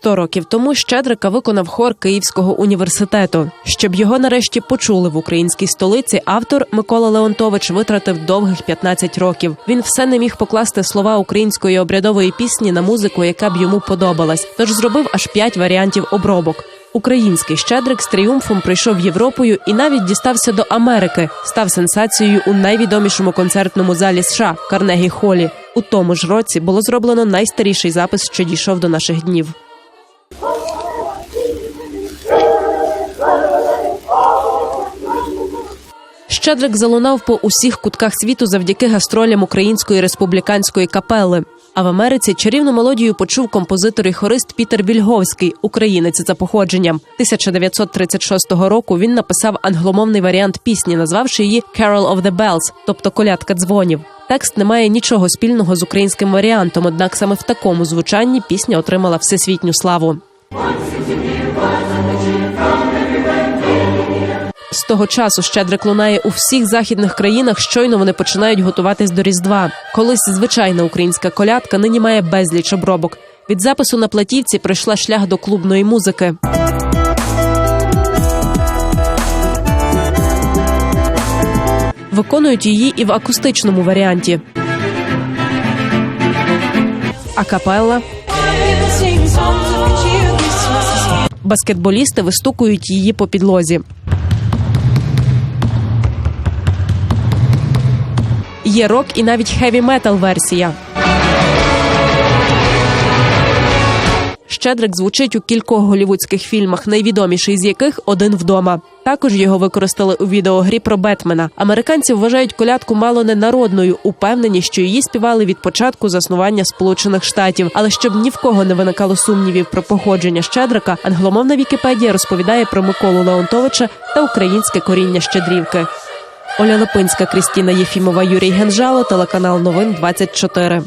100 років тому Щедрика виконав хор Київського університету. Щоб його нарешті почули в українській столиці, автор Микола Леонтович витратив довгих 15 років. Він все не міг покласти слова української обрядової пісні на музику, яка б йому подобалась. Тож зробив аж п'ять варіантів обробок. Український щедрик з тріумфом прийшов Європою і навіть дістався до Америки. Став сенсацією у найвідомішому концертному залі США Карнегі Холі. У тому ж році було зроблено найстаріший запис, що дійшов до наших днів. Щедрик залунав по усіх кутках світу завдяки гастролям Української республіканської капели. А в Америці чарівну мелодію почув композитор і хорист Пітер Вільговський, українець за походженням. 1936 року він написав англомовний варіант пісні, назвавши її «Carol of the Bells», тобто колядка дзвонів. Текст не має нічого спільного з українським варіантом, однак саме в такому звучанні пісня отримала всесвітню славу. Того часу щедрик лунає у всіх західних країнах. Щойно вони починають готуватись до Різдва. Колись звичайна українська колядка нині має безліч обробок. Від запису на платівці пройшла шлях до клубної музики. Виконують її і в акустичному варіанті. Акапелла. Баскетболісти вистукують її по підлозі. Є рок і навіть хеві метал версія. Щедрик звучить у кількох голівудських фільмах, найвідоміший з яких один вдома. Також його використали у відеогрі про Бетмена. Американці вважають колядку мало не народною, упевнені, що її співали від початку заснування Сполучених Штатів. Але щоб ні в кого не виникало сумнівів про походження Щедрика, англомовна Вікіпедія розповідає про Миколу Леонтовича та українське коріння Щедрівки. Оля Липинська, Крістіна Єфімова, Юрій Генжало, телеканал Новин 24.